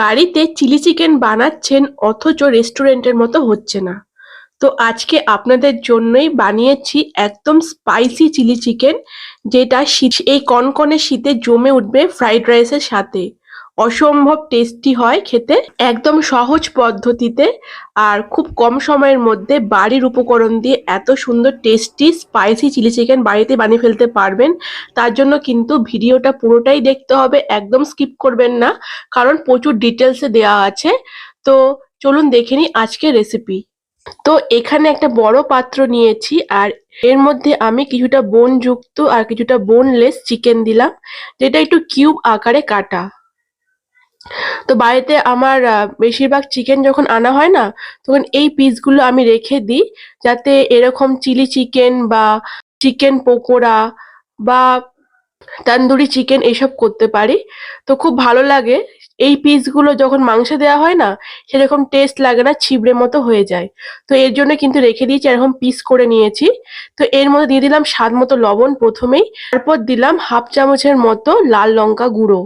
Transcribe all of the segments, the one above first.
বাড়িতে chilli chicken বানাচ্ছেন অথচ রেস্টুরেন্টের মতো হচ্ছে না। তো আজকে আপনাদের জন্যই বানিয়েছি একদম স্পাইসি চিলি চিকেন, যেটা এই কনকনে শীতে জমে উঠবে ফ্রাইড রাইসের সাথে। অসম্ভব টেস্টি হয় খেতে। একদম সহজ পদ্ধতিতে আর খুব কম সময়ের মধ্যে বাড়ির উপকরণ দিয়ে এত সুন্দর টেস্টি স্পাইসি চিলি চিকেন বাড়িতে বানিয়ে ফেলতে পারবেন। তার জন্য কিন্তু ভিডিওটা পুরোটাই দেখতে হবে, একদম স্কিপ করবেন না, কারণ প্রচুর ডিটেলসে দেওয়া আছে। তো চলুন দেখে নিই আজকের রেসিপি তো এখানে একটা বড় পাত্র নিয়েছি আর এর মধ্যে আমি কিছুটা বোন যুক্ত আর কিছুটা বোনলেস চিকেন দিলাম, যেটা একটু কিউব আকারে কাটা। তো বাড়িতে আমার বেশিরভাগ চিকেন যখন আনা হয় না, তখন এই পিসগুলো আমি রেখে দিই, যাতে এরকম চিলি চিকেন বা চিকেন পকোড়া বা তান্দুরি চিকেন এসব করতে পারি। তো খুব ভালো লাগে, এই পিসগুলো যখন মাংসে দেওয়া হয় না, সেরকম টেস্ট লাগে না, ছিবড়ে মতো হয়ে যায়। তো এর জন্য কিন্তু রেখে দিয়েছি, এরকম পিস করে নিয়েছি। তো এর মধ্যে দিয়ে দিলাম স্বাদ মতো লবণ প্রথমেই, তারপর দিলাম হাফ চামচের মতো লাল লঙ্কা গুঁড়ো।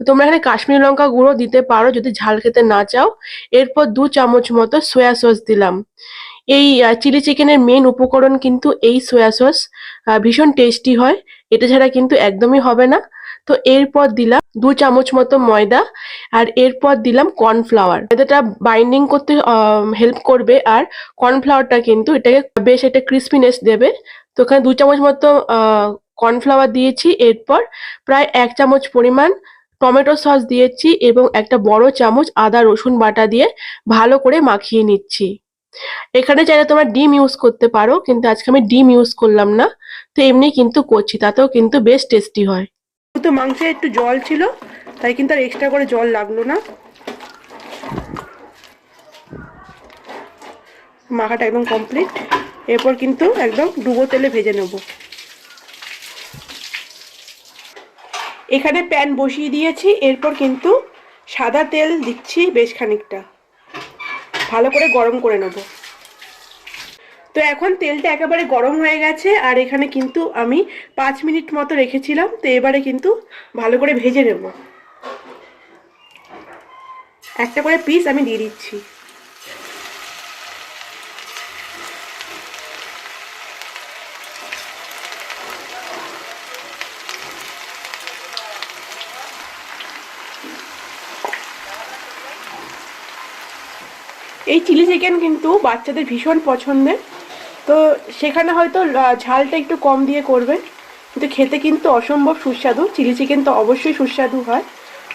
তোমরা এখানে কাশ্মীরি লঙ্কা গুঁড়ো দিতে পারো যদি ঝাল খেতে না চাও। এরপর দু চামচ মতো সোয়া সস দিলাম। এই চিলি চিকেনের মেন উপকরণ কিন্তু এই সোয়া সস ভীষণ টেস্টি হয়। এটা ছাড়া কিন্তু একদমই হবে না। তো এরপর দিলাম দু চামচ মতো ময়দা আর এরপর দিলাম কর্নফ্লাওয়ার ময়দাটা বাইন্ডিং করতে হেল্প করবে আর কর্নফ্লাওয়ারটা কিন্তু এটাকে বেশ একটা ক্রিসপিনেস দেবে। তো ওখানে দু চামচ মতো কর্নফ্লাওয়ার দিয়েছি। এরপর প্রায় এক চামচ পরিমাণ টমেটো সস দিয়েছি এবং একটা বড় চামচ আদা, রসুন বাটা দিয়ে ভালো করে মাখিয়ে নিচ্ছি। এখানে চাইলে তোমরা ডিম ইউজ করতে পারো, কিন্তু আজকে আমি ডিম ইউজ করলাম না। তো এমনি কিন্তু করছি, তাতেও কিন্তু বেশ টেস্টি হয়। তো মাংসে একটু জল ছিল, তাই কিন্তু আর এক্সট্রা করে জল লাগল না। মাখাটা একদম কমপ্লিট এরপর কিন্তু একদম ডুবো তেলে ভেজে নেব। এখানে প্যান বসিয়ে দিয়েছি, এরপর কিন্তু সাদা তেল দিচ্ছি বেশ খানিকটা। ভালো করে গরম করে নেব। তো এখন তেলটা একেবারে গরম হয়ে গেছে, আর এখানে কিন্তু আমি পাঁচ মিনিট মতো রেখেছিলাম, তো এবারে কিন্তু ভালো করে ভেজে নেব। একটা করে পিস আমি দিয়ে দিচ্ছি। এই চিলি চিকেন কিন্তু বাচ্চাদের ভীষণ পছন্দের। তো সেখানে হয়তো ঝালটা একটু কম দিয়ে করবে। কিন্তু খেতে কিন্তু অসম্ভব সুস্বাদু। চিলি চিকেন তো অবশ্যই সুস্বাদু হয়।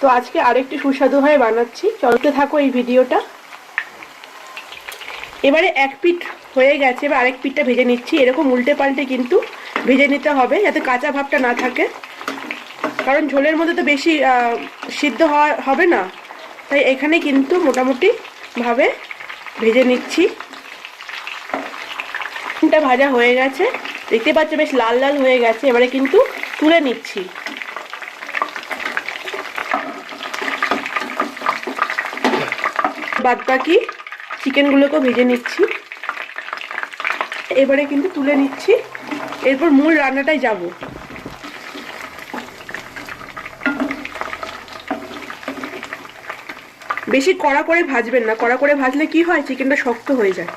তো আজকে আরেকটি সুস্বাদু হয়ে বানাচ্ছি। চলতে থাকো এই ভিডিওটা। এবারে এক পিঠ হয়ে গেছে, এবার আরেক পিঠটা ভেজে নিচ্ছি। এরকম উল্টে পাল্টে কিন্তু ভেজে নিতে হবে, যাতে কাঁচা ভাবটা না থাকে। কারণ ঝোলের মধ্যে তো বেশি সিদ্ধ হবে না। তাই এখানে কিন্তু মোটামুটি ভাবে ভেজে নিচ্ছি। চিকেনটা ভাজা হয়ে গেছে। দেখতে পাচ্ছ বেশ লাল লাল হয়ে গেছে। এবারে কিন্তু তুলে নিচ্ছি। বাদ বাকি চিকেনগুলোকেও ভেজে নিচ্ছি। এবারে কিন্তু তুলে নিচ্ছি। এরপর মূল রান্নাটাই যাব। বেশি কড়া করে ভাজবেন না। কড়া করে ভাজলে কি হয়? চিকেনটা শক্ত হয়ে যায়।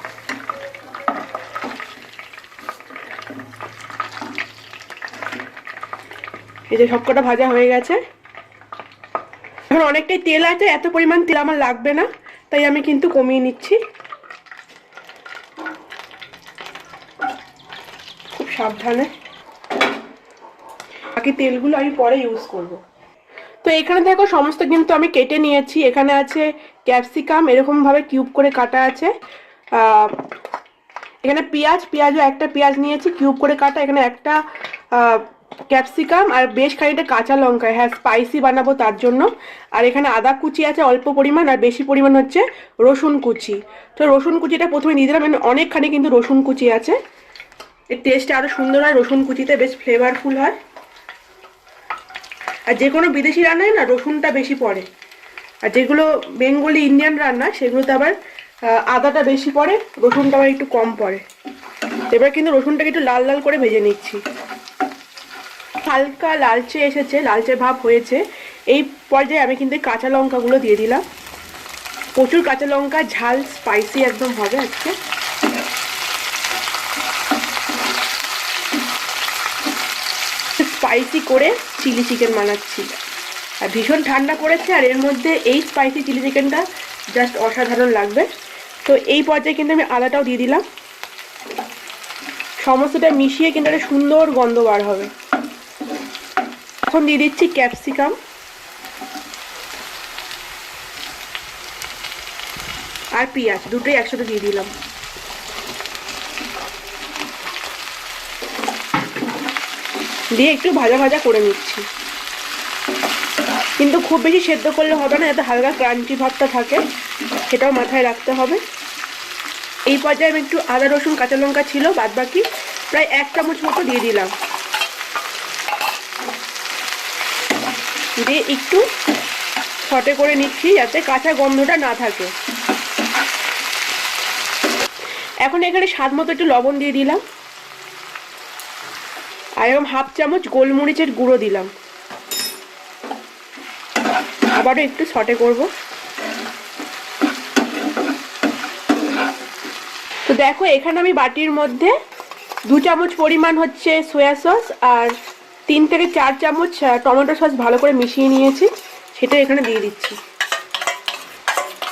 এই যে সবকটা ভাজা হয়ে গেছে। এখন অনেকটাই তেল আছে, এত পরিমাণ তেল আমার লাগবে না, তাই আমি কিন্তু কমিয়ে নিচ্ছি। খুব সাবধানে। বাকি তেলগুলো আমি পরে ইউজ করব। তো এখানে দেখো, সমস্ত কিন্তু আমি কেটে নিয়েছি। এখানে আছে ক্যাপসিকাম, এরকম ভাবে কিউব করে কাটা আছে। এখানে পেঁয়াজ, পেঁয়াজও একটা পেঁয়াজ নিয়েছি, কিউব করে কাটা। এখানে একটা ক্যাপসিকাম আর বেশ খানিকটা কাঁচা লঙ্কা। হ্যাঁ স্পাইসি বানাবো তার জন্য। আর এখানে আদা কুচি আছে অল্প পরিমাণ আর বেশি পরিমাণ হচ্ছে রসুন কুচি। তো রসুন কুচিটা প্রথমে দিয়ে দিলাম। অনেকখানি কিন্তু রসুন কুচি আছে। এর টেস্টটা আরও সুন্দর হয়। রসুন কুচিতে বেশ ফ্লেভারফুল হয়। আর যে কোনো বিদেশি রান্নায় না রসুনটা বেশি পড়ে। আর যেগুলো বেঙ্গলি ইন্ডিয়ান রান্না, সেগুলোতে আবার আদাটা বেশি পড়ে, রসুনটা আবার একটু কম পড়ে। এবার কিন্তু রসুনটাকে একটু লাল লাল করে ভেজে নিচ্ছি। হালকা লালচে এসেছে, লালচে ভাব হয়েছে। এই পর্যায়ে আমি কিন্তু কাঁচা লঙ্কাগুলো দিয়ে দিলাম। প্রচুর কাঁচা লঙ্কা, ঝাল স্পাইসি একদম হবে আজকে। স্পাইসি করে চিলি চিকেন বানাচ্ছি। আর ভীষণ ঠান্ডা পড়েছে আর এর মধ্যে এই স্পাইসি চিলি চিকেনটা জাস্ট অসাধারণ লাগবে। তো এই পর্যায়ে কিন্তু আমি আদাটাও দিয়ে দিলাম। সমস্তটা মিশিয়ে কিন্তু একটা সুন্দর গন্ধ বার হবে। এখন দিয়ে দিচ্ছি ক্যাপসিকাম আর পেঁয়াজ, দুটোই একসাথে দিয়ে দিলাম। দিয়ে একটু ভাজা ভাজা করে নিচ্ছি। কিন্তু খুব বেশি সেদ্ধ করলে হবে না, যাতে হালকা ক্রাঞ্চি ভাবটা থাকে, সেটাও মাথায় রাখতে হবে। এই পর্যায়ে আমি একটু আদা, রসুন, কাঁচা লঙ্কা ছিল বাদ বাকি প্রায় এক চামচ মতো দিয়ে দিলাম। দিয়ে একটু ছটে করে নিচ্ছি, যাতে কাঁচা গন্ধটা না থাকে। এখন এখানে স্বাদ মতো একটু লবণ দিয়ে দিলাম। আর এরকম হাফ চামচ গোলমরিচের গুঁড়ো দিলাম। আবারও একটু সটে করব। তো দেখো, এখানে আমি বাটির মধ্যে দু চামচ পরিমাণ হচ্ছে সোয়া সস আর তিন থেকে চার চামচ টমেটো সস ভালো করে মিশিয়ে নিয়েছি। সেটা এখানে দিয়ে দিচ্ছি।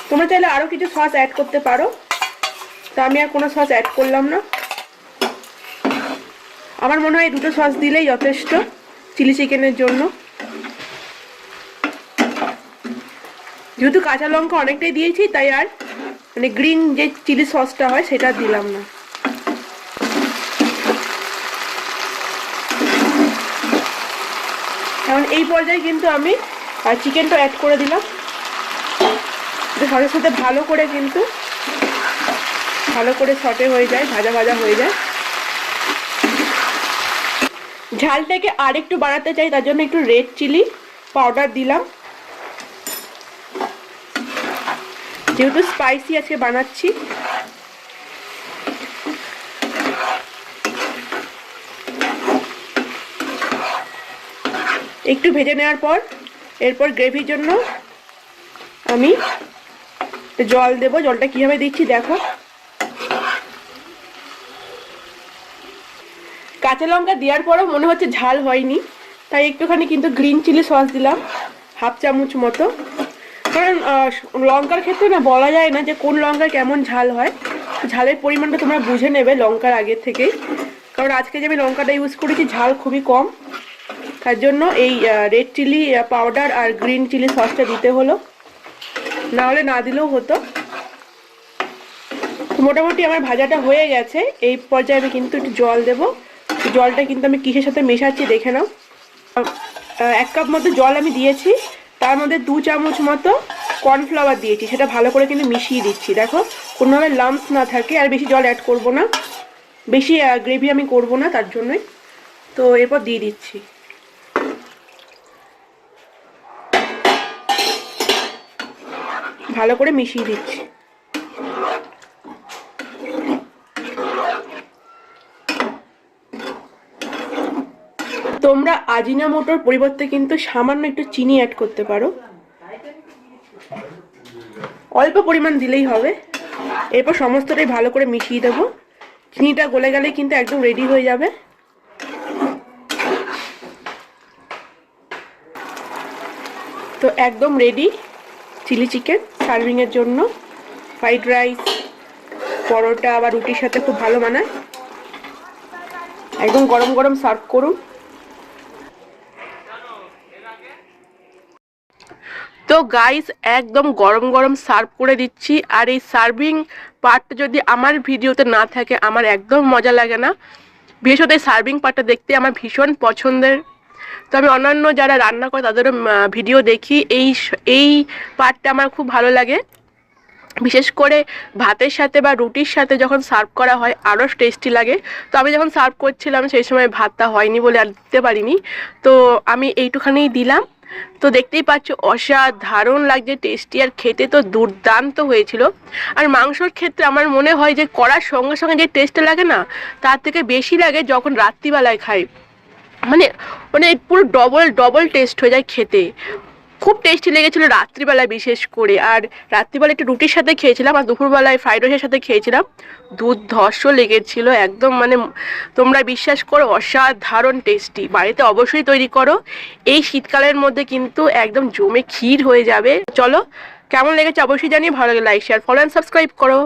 তোমরা চাইলে আরও কিছু সস অ্যাড করতে পারো। তা আমি আর কোনো সস অ্যাড করলাম না। আমার মনে হয় দুটো সস দিলেই যথেষ্ট চিলি চিকেনের জন্য। যেহেতু কাঁচা লঙ্কা অনেকটাই দিয়েছি, তাই আর মানে গ্রিন যে চিলি সসটা হয় সেটা দিলাম না। এখন এই পর্যায়ে কিন্তু আমি চিকেনটা অ্যাড করে দিলাম। সসের সাথে ভালো করে কিন্তু, ভালো করে সটে হয়ে যায়, ভাজা ভাজা হয়ে যায়। ঝালটাকে আর একটু বাড়াতে চাই, তার জন্য একটু রেড চিলি পাউডার দিলাম। যেহেতু স্পাইসি আজকে বানাচ্ছি। একটু ভেজে নেওয়ার পর, এরপর গ্রেভির জন্য আমি জল দেব। জলটা কীভাবে দিচ্ছি দেখো। কাঁচা লঙ্কা দেওয়ার পরও মনে হচ্ছে ঝাল হয়নি। তাই একটুখানি কিন্তু গ্রিন চিলি সস দিলাম হাফ চামচ মতো। কারণ লঙ্কার ক্ষেত্রে না বলা যায় না যে কোন লঙ্কার কেমন ঝাল হয়। ঝালের পরিমাণটা তোমরা বুঝে নেবে লঙ্কার আগের থেকেই। কারণ আজকে যে আমি লঙ্কাটা ইউজ করেছি, ঝাল খুবই কম। তার জন্য এই রেড চিলি পাউডার আর গ্রিন চিলি সসটা দিতে হলো। না হলে না দিলেও হতো। মোটামুটি আমার ভাজাটা হয়ে গেছে। এই পর্যায়ে আমি কিন্তু একটু জল দেব। জলটা কিন্তু আমি কিসের সাথে মেশাচ্ছি দেখে নাও। এক কাপ মতো জল আমি দিয়েছি, তার মধ্যে দু চামচ মতো কর্নফ্লাওয়ার দিয়েছি, সেটা ভালো করে কিন্তু মিশিয়ে দিচ্ছি। দেখো, কোনোভাবে লাম্পস না থাকে, আর বেশি জল অ্যাড করব না। বেশি গ্রেভি আমি করব না, তার জন্যই। তো এরপর দিয়ে দিচ্ছি। ভালো করে মিশিয়ে দিচ্ছি। তোমরা আজিনা মোটর পরিবর্তে কিন্তু সামান্য একটু চিনি অ্যাড করতে পারো। অল্প পরিমাণ দিলেই হবে। এরপর সমস্তটাই ভালো করে মিশিয়ে দেবো। চিনিটা গলে গেলে কিন্তু একদম রেডি হয়ে যাবে। তো একদম রেডি চিলি চিকেন সার্ভিংয়ের জন্য। ফ্রাইড রাইস পরোটা বা রুটির সাথে খুব ভালো মানায়। একদম গরম গরম সার্ভ করুন। তো গাইস একদম গরম গরম সার্ভ করে দিচ্ছি। আর এই সার্ভিং পার্টটা যদি আমার ভিডিওতে না থাকে, আমার একদম মজা লাগে না। বিশেষত এই সার্ভিং পার্টটা দেখতে আমার ভীষণ পছন্দের। তো আমি অন্যান্য যারা রান্না করে, তাদেরও ভিডিও দেখি। এই এই পার্টটা আমার খুব ভালো লাগে। বিশেষ করে ভাতের সাথে বা রুটির সাথে যখন সার্ভ করা হয় আরও টেস্টি লাগে। তো আমি যখন সার্ভ করছিলাম, সেই সময় ভাতটা হয়নি বলে আর দিতে পারিনি। তো আমি এইটুখানেই দিলাম। তো দেখতেই পাচ্ছ, অসাধারণ লাগছে টেস্টি আর খেতে তো দুর্দান্ত হয়েছিল। আর মাংসর ক্ষেত্রে আমার মনে হয় যে করার সঙ্গে সঙ্গে যে টেস্টটা লাগে না, তার থেকে বেশি লাগে যখন রাত্রিবেলায় খাই। মানে মানে পুরো ডবল ডবল টেস্ট হয়ে যায় খেতে। খুব টেস্টি লেগেছিল রাত্রিবেলায় বিশেষ করে। আর রাত্রিবেলা একটু রুটির সাথে খেয়েছিলাম আর দুপুরবেলায় ফ্রাইড রাইসের সাথে খেয়েছিলাম। দুধ ধস লেগেছিল, একদম মানে তোমরা বিশ্বাস করো, অসাধারণ টেস্টি বাড়িতে অবশ্যই তৈরি করো। এই শীতকালের মধ্যে কিন্তু একদম জমে ক্ষীর হয়ে যাবে। চলো, কেমন লেগেছে অবশ্যই জানিয়ে ভালো লাগে like share follow and subscribe করো।